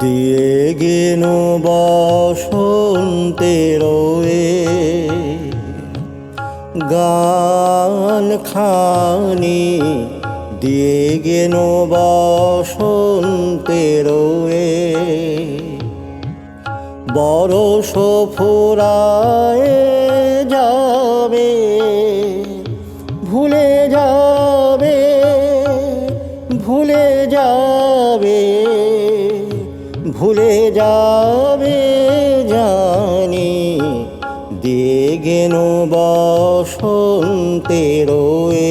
দিয়ে গেন বসন্তের গান খানি দিয়ে গেন বসন্তের এ বরষ ভুলে যাবে জানি। দিয়ে গেন বসন্তের এ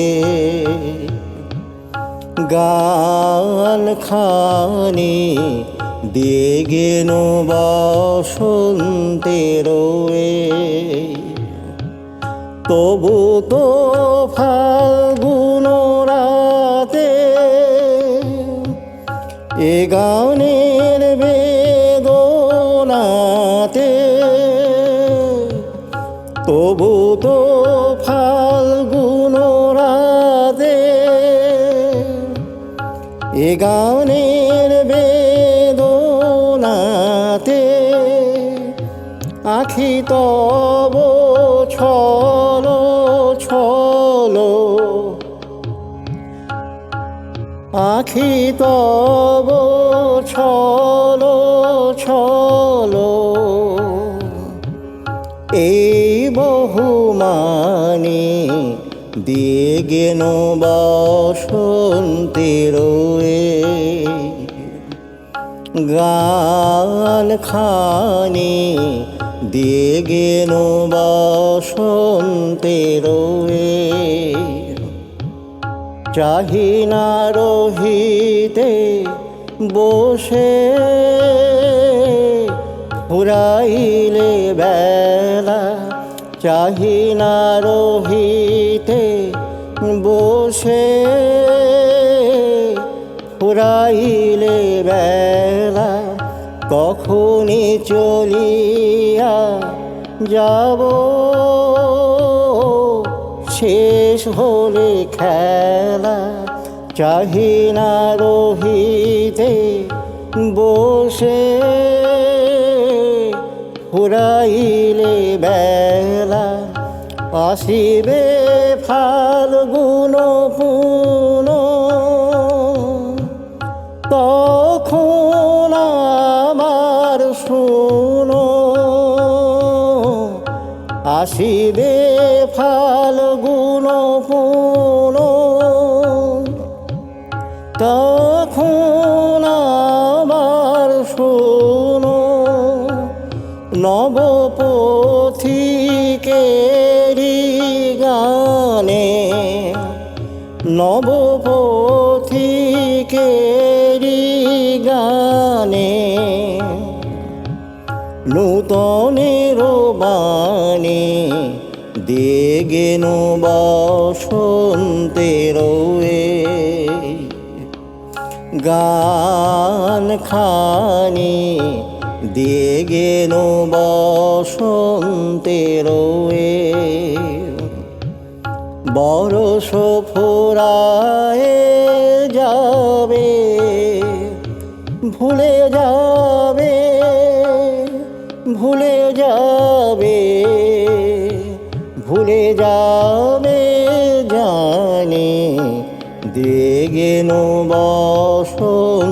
গান খানি দিয়ে গেন বসন্তের এ তবু তো ফাল্গুন রাতে এ গানের তবু তো ফাল্গুন রাতে এ গানের বেদনাতে আখি তব ছলো ছলো আখি তব ছলো ছলো এই বহুমানি দিয়ে গেন বসন্তের গান খানি দিয়ে গেন বসন্তের এ চাহি না রহিতে বসে, ফুরাইলে বেলা চাহি না রহিতে বসে। ফুরাইলে বেলা, কখনই চলিয়া যাব। শেষ হলে খেলা, চাহি না রহিতে বসে। ফুরাইলে বেলা আসিবে ফাল্গুন পুন। তখন আমার শুনো। আসিবে ফাল্গুন পুন। তখন গানে নবপথিকেরি গানে নূতনের বাণী দিয়ে গেন বসন্তের গান খানি দিয়ে গেন বসন্তের বরষ ফোরায় যাবে, ভুলে যাবে ভুলে যাবে ভুলে যাবে জানি দিয়ে গেন বসন্তের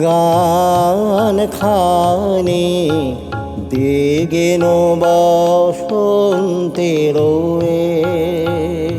গান খানি দিয়ে গেন বসন্তের এ